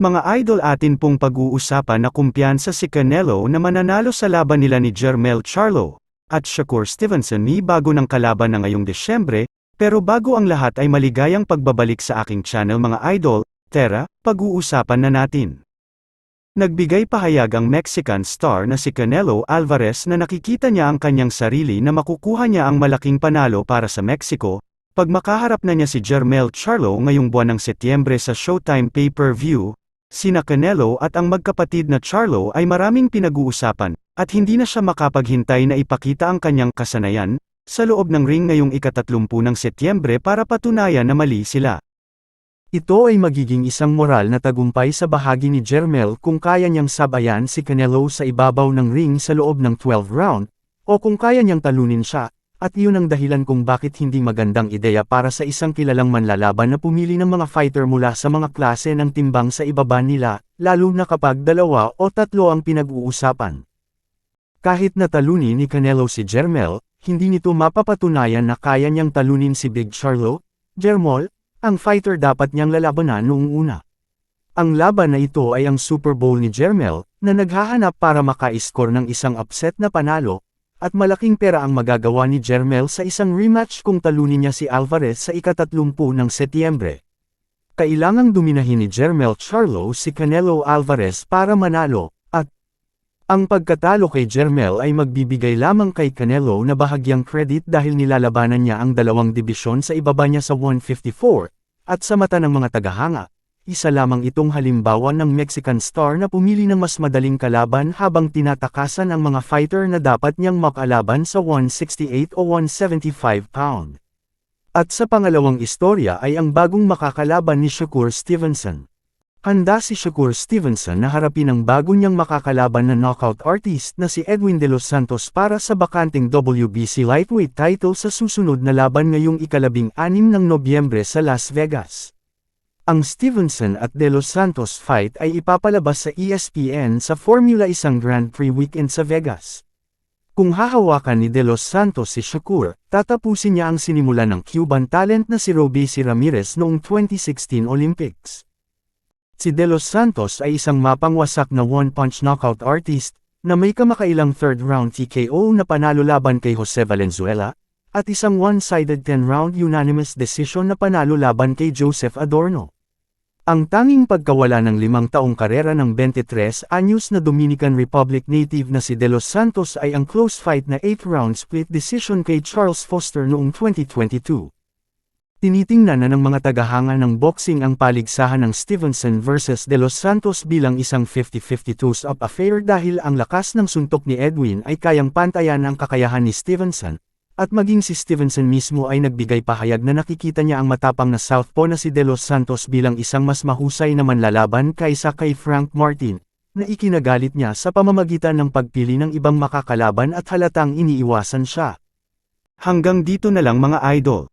Mga idol atin pong pag-uusapan na kumpiyansa si Canelo na mananalo sa laban nila ni Jermel Charlo at Shakur Stevenson ni bago ng kalaban na ngayong Desyembre, pero bago ang lahat ay maligayang pagbabalik sa aking channel mga idol, tara, pag-uusapan na natin. Nagbigay pahayag ang Mexican star na si Canelo Alvarez na nakikita niya ang kanyang sarili na makukuha niya ang malaking panalo para sa Mexico, pag makaharap na niya si Jermel Charlo ngayong buwan ng Setyembre sa Showtime pay-per-view, Sina Canelo at ang magkapatid na Charlo ay maraming pinag-uusapan, at hindi na siya makapaghintay na ipakita ang kanyang kasanayan, sa loob ng ring ngayong ikatatlumpu ng Setyembre para patunayan na mali sila. Ito ay magiging isang moral na tagumpay sa bahagi ni Jermel kung kaya niyang sabayan si Canelo sa ibabaw ng ring sa loob ng 12 round, o kung kaya niyang talunin siya, at iyon ang dahilan kung bakit hindi magandang ideya para sa isang kilalang manlalaban na pumili ng mga fighter mula sa mga klase ng timbang sa ibaba nila, lalo na kapag dalawa o tatlo ang pinag-uusapan. Kahit natalunin ni Canelo si Jermel, hindi nito mapapatunayan na kaya niyang talunin si Big Charlo, Jermol, ang fighter dapat niyang lalabanan noong una. Ang laban na ito ay ang Super Bowl ni Jermel, na naghahanap para maka-score ng isang upset na panalo, at malaking pera ang magagawa ni Jermel sa isang rematch kung talunin niya si Alvarez sa ikatatlumpu ng Setyembre. Kailangang duminahin ni Jermel Charlo si Canelo Alvarez para manalo, at ang pagkatalo kay Jermel ay magbibigay lamang kay Canelo na bahagyang credit dahil nilalabanan niya ang dalawang dibisyon sa ibaba niya sa 154, at sa mata ng mga tagahanga, isa lamang itong halimbawa ng Mexican star na pumili ng mas madaling kalaban habang tinatakasan ang mga fighter na dapat niyang makalaban sa 168 o 175 pound. At sa pangalawang istorya ay ang bagong makakalaban ni Shakur Stevenson. Handa si Shakur Stevenson na harapin ang bago niyang makakalaban na knockout artist na si Edwin De Los Santos para sa bakanting WBC lightweight title sa susunod na laban ngayong ikalabing anim ng Nobyembre sa Las Vegas. Ang Stevenson at De Los Santos fight ay ipapalabas sa ESPN sa Formula 1 Grand Prix weekend sa Vegas. Kung hahawakan ni De Los Santos si Shakur, tatapusin niya ang sinimulan ng Cuban talent na si Robeisy Ramirez noong 2016 Olympics. Si De Los Santos ay isang mapangwasak na one-punch knockout artist, na may kamakailang third-round TKO na panalo laban kay Jose Valenzuela, at isang one-sided 10-round unanimous decision na panalo laban kay Joseph Adorno. Ang tanging pagkawala ng limang taong karera ng 23 anyos na Dominican Republic native na si De Los Santos ay ang close fight na 8-round split decision kay Charles Foster noong 2022. Tinitingnan na ng mga tagahanga ng boxing ang paligsahan ng Stevenson vs De Los Santos bilang isang 50-50 toss-up affair dahil ang lakas ng suntok ni Edwin ay kayang pantayan ang kakayahan ni Stevenson, at maging si Stevenson mismo ay nagbigay pahayag na nakikita niya ang matapang na southpaw na si De Los Santos bilang isang mas mahusay na manlalaban kaysa kay Frank Martin, na ikinagalit niya sa pamamagitan ng pagpili ng ibang makakalaban at halatang iniiwasan siya. Hanggang dito na lang mga idol.